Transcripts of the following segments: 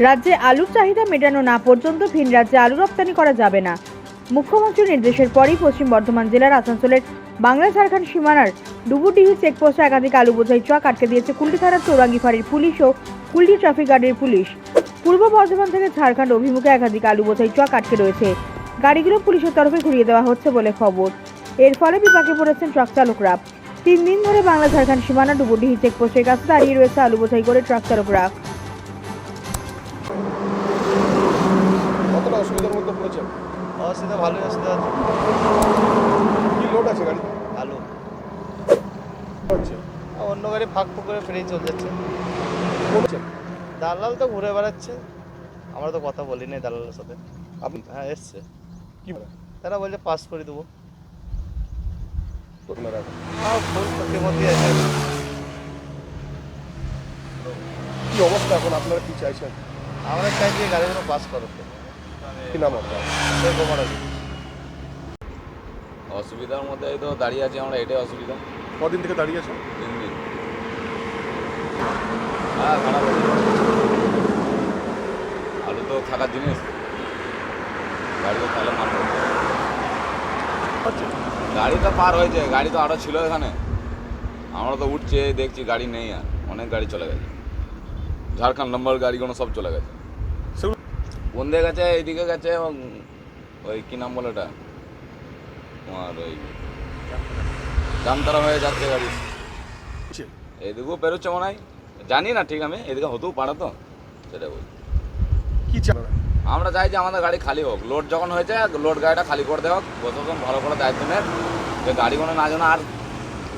রাজ্যে আলুর চাহিদা মেটানো না পর্যন্ত ভিন রাজ্যে আলু রপ্তানি করা যাবে না। মুখ্যমন্ত্রীর নির্দেশের পরই পশ্চিম বর্ধমান জেলার আসানসোলের বাংলা ঝাড়খণ্ড সীমানার ডুবুডিহি চেকপোস্টে একাধিক আলু বোঝাই ট্রাক আটকে দিয়েছে কুলটি থানার চৌরাঙ্গি ফাঁড়ির পুলিশ ও কুলটি ট্রাফিক গার্ডের পুলিশ। পূর্ব বর্ধমান থেকে ঝাড়খণ্ড অভিমুখে একাধিক আলু বোঝাই ট্রাক আটকে রয়েছে। গাড়িগুলো পুলিশের তরফে ঘুরিয়ে দেওয়া হচ্ছে বলে খবর। এর ফলে বিপাকে পড়েছেন ট্রাক চালকরা। তিন দিন ধরে বাংলা ঝাড়খণ্ড সীমানা ডুবুডিহি চেকপোস্টের কাছে দাঁড়িয়ে রয়েছে আলু বোঝাই করে ট্রাক চালকরা। অসুবিধার মধ্যে অসুবিধা ভালোই অসুবিধা আছে। কি লোড আছে গাড়ি আর অন্য গাড়ি ফাঁক ফুক করে ফ্রেই চলে যাচ্ছে। দালাল তো ঘুরে বেড়াচ্ছে। আমরা তো কথা বলি নাই দালালের সাথে। আপনি? হ্যাঁ এসছে। কি তারা বলছে পাস করে দেবো। কি অবস্থা এখন? আপনারা কি চাইছেন? আমরা চাই যে গাড়িগুলো পাস করতে কি নাম আপনার? সেই গোবর আছে? অসুবিধার মধ্যে এই তো দাঁড়িয়ে আছি আমরা এটাই অসুবিধা। কদিন থেকে দাঁড়িয়ে আছেন? তিন দিন। হ্যাঁ খারাপ আলু তো থাকার জিনিস। গাড়ি তো তাহলে মারবে গাড়ি তো পার হয়েছে গাড়ি তো আরও ছিল এখানে। আমরা তো উঠছে দেখছি গাড়ি নেই আর অনেক গাড়ি চলে গেছে। ঝাড়খণ্ড নম্বর গাড়িগুলো সব চলে গেছে। দিকে গেছে এইদিকে গেছে উম, ওই কী নাম বলে ওটা? তোমার ওই জামতারা হয়ে যাচ্ছে গাড়ি। এদিকেও পেরোচ্ছে মনে হয়। জানি না ঠিক আমি এদিকে হতেও পারে তো সেটা বলি কি আমরা চাই যে আমাদের গাড়ি খালি হোক। লোড যখন হয়েছে লোড গাড়িটা খালি করে দেওয়া হোক। প্রশাসন ভালো করে দায়িত্ব নেন যে গাড়িগুলো না যেন আর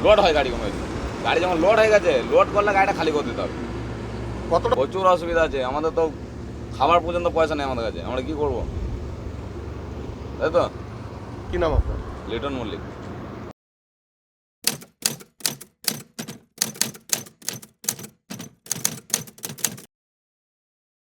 লোড হয় গাড়িগুলো। গাড়ি যখন লোড হয়ে গেছে লোড করলে গাড়িটা খালি করে দিতে হবে। কতটা? প্রচুর অসুবিধা আছে। আমাদের তো খাবার পর্যন্ত পয়সা নেই আমাদের কাছে। আমরা কি করব? তাই তো? কি নাম আপনার? লিটন মল্লিক।